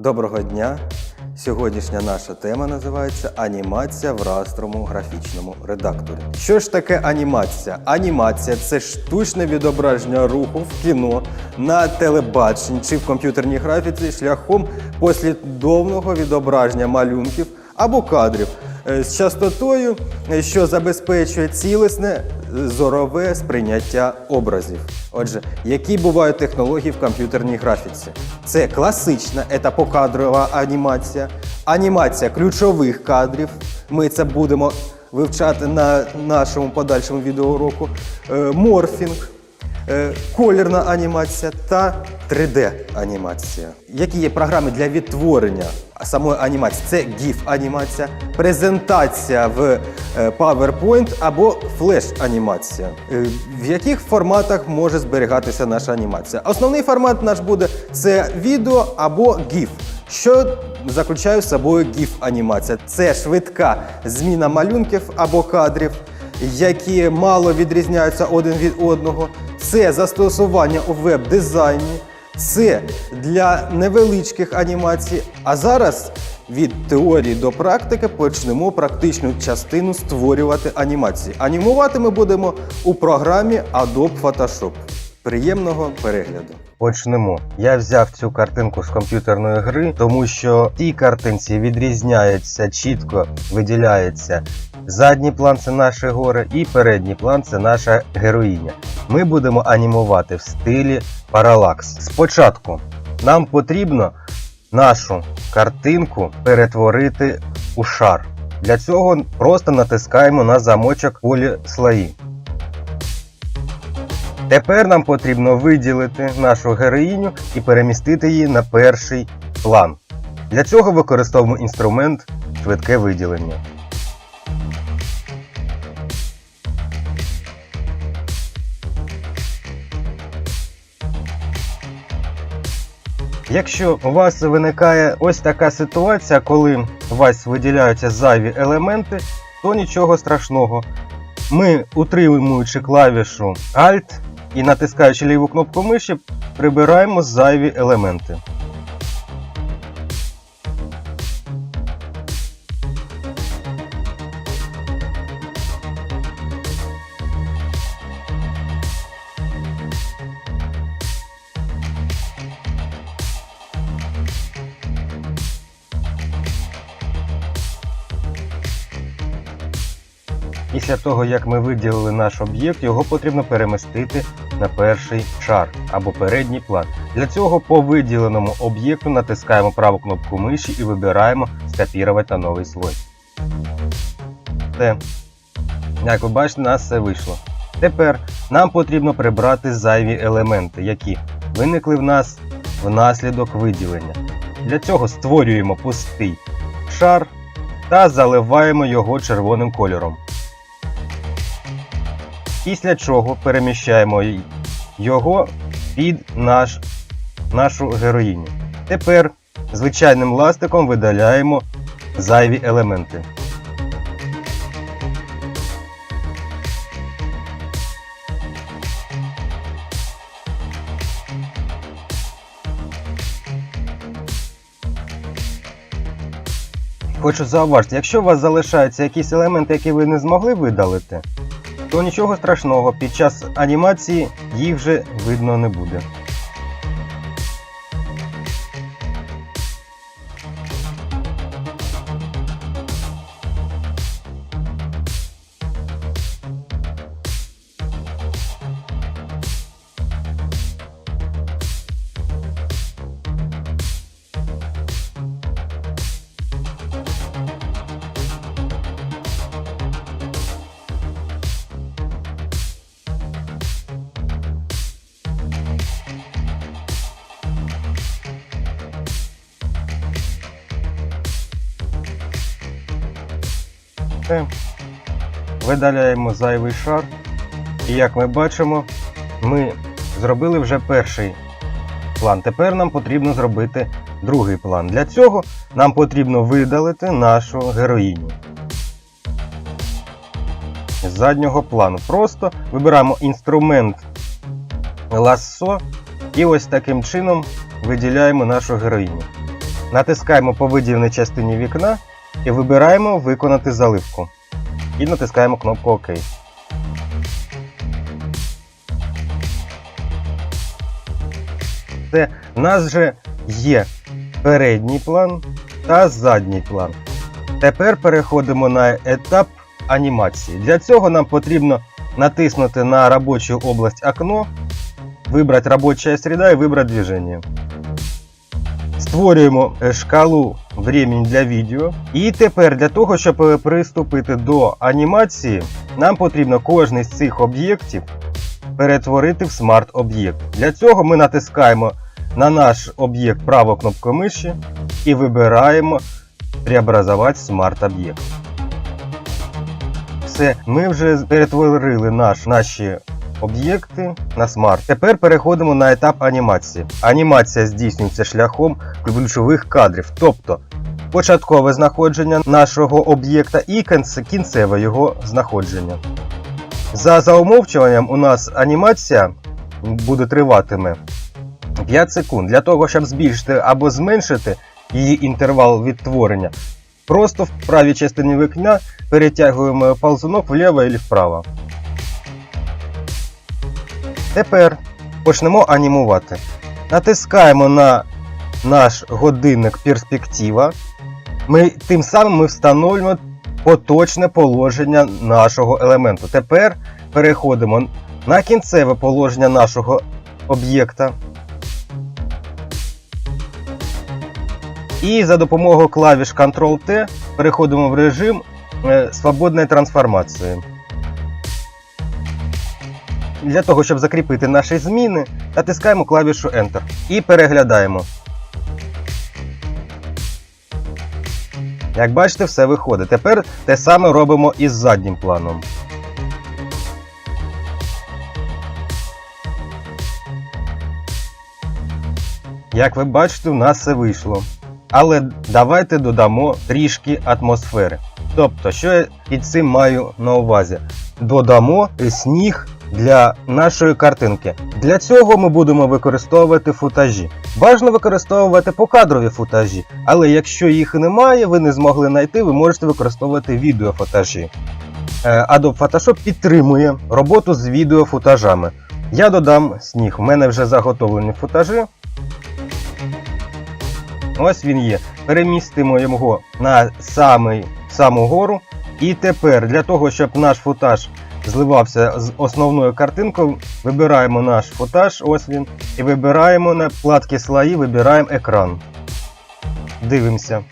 Доброго дня! Сьогоднішня наша тема називається Анімація в растрому графічному редакторі. Що ж таке анімація? Анімація це штучне відображення руху в кіно, на телебаченні чи в комп'ютерній графіці шляхом послідовного відображення малюнків або кадрів з частотою, е, що забезпечує цілісне е, зорове сприйняття образів. Отже, які бувають технології в комп'ютерній графіці? Це класична етапокадрова анімація, анімація ключових кадрів. Ми це будемо вивчати на нашому подальшому відеоуроку. Е, Морфінг, е, колірна анімація та 3D-анімація. Які є програми для відтворення самої анімації? Це GIF-анімація, презентація в е, PowerPoint або флеш-анімація. Е, В яких форматах може зберігатися наша анімація? Основний формат наш буде це відео або GIF. Що заключає в собою GIF-анімація? Це швидка зміна малюнків або кадрів, які мало відрізняються один від одного. Це застосування у веб-дизайні, це для невеличких анімацій. А зараз від теорії до практики почнемо практичну частину створювати анімації. Анімувати ми будемо у програмі Adobe Photoshop. Приємного перегляду. Почнемо. Я взяв цю картинку з комп'ютерної гри, тому що в картинці відрізняється чітко, виділяється задній план це наші гори, і передній план це наша героїня. Ми будемо анімувати в стилі паралакс. Спочатку нам потрібно нашу картинку перетворити у шар. Для цього просто натискаємо на замочок полі слої. Тепер нам потрібно виділити нашу героїню і перемістити її на перший план. Для цього використовуємо інструмент швидке виділення. Якщо у вас виникає ось така ситуація, коли у вас виділяються зайві елементи, то нічого страшного. Ми, утримуючи клавішу Alt і натискаючи ліву кнопку миші, прибираємо зайві елементи. Після того, як ми виділили наш об'єкт, його потрібно перемістити на перший шар або передній план. Для цього по виділеному об'єкту натискаємо праву кнопку миші і вибираємо скопірувати на новий слой. Все. Як ви бачите, у нас все вийшло. Тепер нам потрібно прибрати зайві елементи, які виникли в нас внаслідок виділення. Для цього створюємо пустий шар та заливаємо його червоним кольором. Після чого переміщаємо його під наш, нашу героїню. Тепер звичайним ластиком видаляємо зайві елементи. Хочу зауважити, якщо у вас залишаються якісь елементи, які ви не змогли видалити, то нічого страшного, під час анімації їх вже видно не буде. Все. Видаляємо зайвий шар. І як ми бачимо, ми зробили вже перший план. Тепер нам потрібно зробити другий план. Для цього нам потрібно видалити нашу героїню. З заднього плану. Просто вибираємо інструмент лассо і ось таким чином виділяємо нашу героїню. Натискаємо по виділеній частині вікна і вибираємо Виконати заливку. І натискаємо кнопку ОК. Це в нас вже є передній план та задній план. Тепер переходимо на етап анімації. Для цього нам потрібно натиснути на робочу область окно, вибрати робочая среда і вибрати движение. Створюємо е, шкалу времени для відео. І тепер для того, щоб е, приступити до анімації, нам потрібно кожний з цих об'єктів перетворити в смарт-об'єкт. Для цього ми натискаємо на наш об'єкт правою кнопкою миші і вибираємо преобразувати смарт-об'єкт. Все, ми вже перетворили наш, наші об'єкти на смарт. Тепер переходимо на етап анімації. Анімація здійснюється шляхом ключових кадрів, тобто початкове знаходження нашого об'єкта і кінцеве його знаходження. За заумовчуванням у нас анімація буде триватиме 5 секунд. Для того, щоб збільшити або зменшити її інтервал відтворення, просто в правій частині вікна перетягуємо ползунок вліво і вправо. Тепер почнемо анімувати. Натискаємо на наш годинник перспектива. Ми, тим самим ми встановлюємо поточне положення нашого елементу. Тепер переходимо на кінцеве положення нашого об'єкта. І за допомогою клавіш Ctrl-T переходимо в режим е, свободної трансформації. Для того, щоб закріпити наші зміни, натискаємо клавішу Enter і переглядаємо. Як бачите, все виходить. Тепер те саме робимо із заднім планом. Як ви бачите, у нас все вийшло. Але давайте додамо трішки атмосфери. Тобто, що я під цим маю на увазі? Додамо сніг для нашої картинки. Для цього ми будемо використовувати футажі. Бажано використовувати покадрові футажі, але якщо їх немає, ви не змогли знайти, ви можете використовувати відеофутажі. Е, Adobe Photoshop підтримує роботу з відеофутажами. Я додам сніг. У мене вже заготовлені футажі. Ось він є. Перемістимо його на самий, саму гору. І тепер для того, щоб наш футаж зливався з основною картинкою, вибираємо наш футаж, ось він, і вибираємо на вкладки слої, вибираємо екран. Дивимося.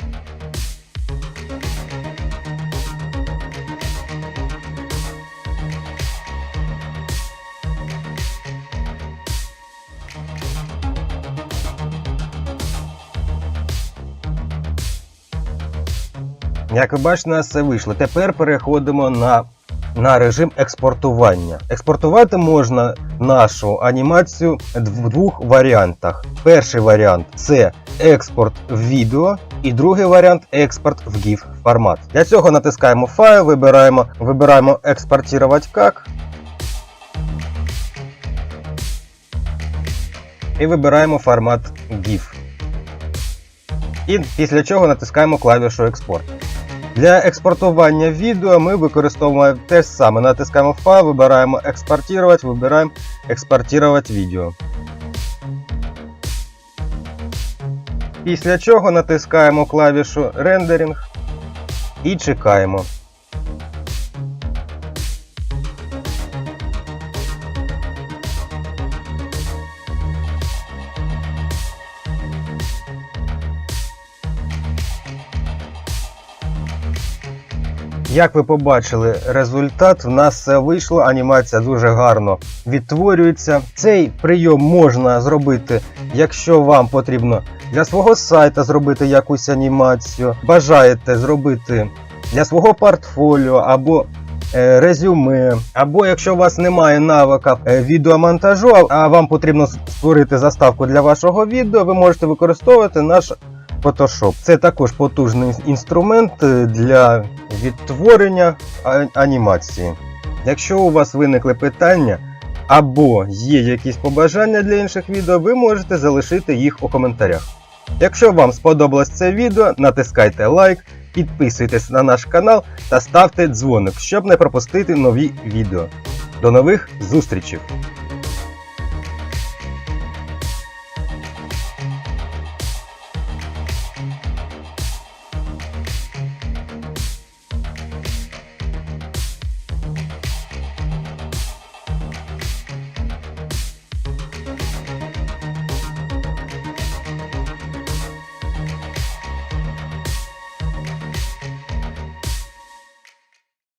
Як ви бачите, у нас все вийшло. Тепер переходимо на, на режим експортування. Експортувати можна нашу анімацію в двох варіантах. Перший варіант це експорт в відео, і другий варіант експорт в GIF формат. Для цього натискаємо файл, вибираємо, вибираємо експортувати як. І вибираємо формат GIF. І після чого натискаємо клавішу експорт. Для експортування відео ми використовуємо те ж саме. Натискаємо файл, вибираємо експортувати, вибираємо експортувати відео. Після чого натискаємо клавішу рендеринг і чекаємо. Як ви побачили, результат в нас все вийшло. Анімація дуже гарно відтворюється. Цей прийом можна зробити, якщо вам потрібно для свого сайта зробити якусь анімацію. Бажаєте зробити для свого портфоліо або е, резюме, або якщо у вас немає навика е, відеомонтажу, а вам потрібно створити заставку для вашого відео, ви можете використовувати наш Photoshop. Це також потужний інструмент е, для відтворення анімації. Якщо у вас виникли питання або є якісь побажання для інших відео, ви можете залишити їх у коментарях. Якщо вам сподобалось це відео, натискайте лайк, підписуйтесь на наш канал та ставте дзвоник, щоб не пропустити нові відео. До нових зустрічей!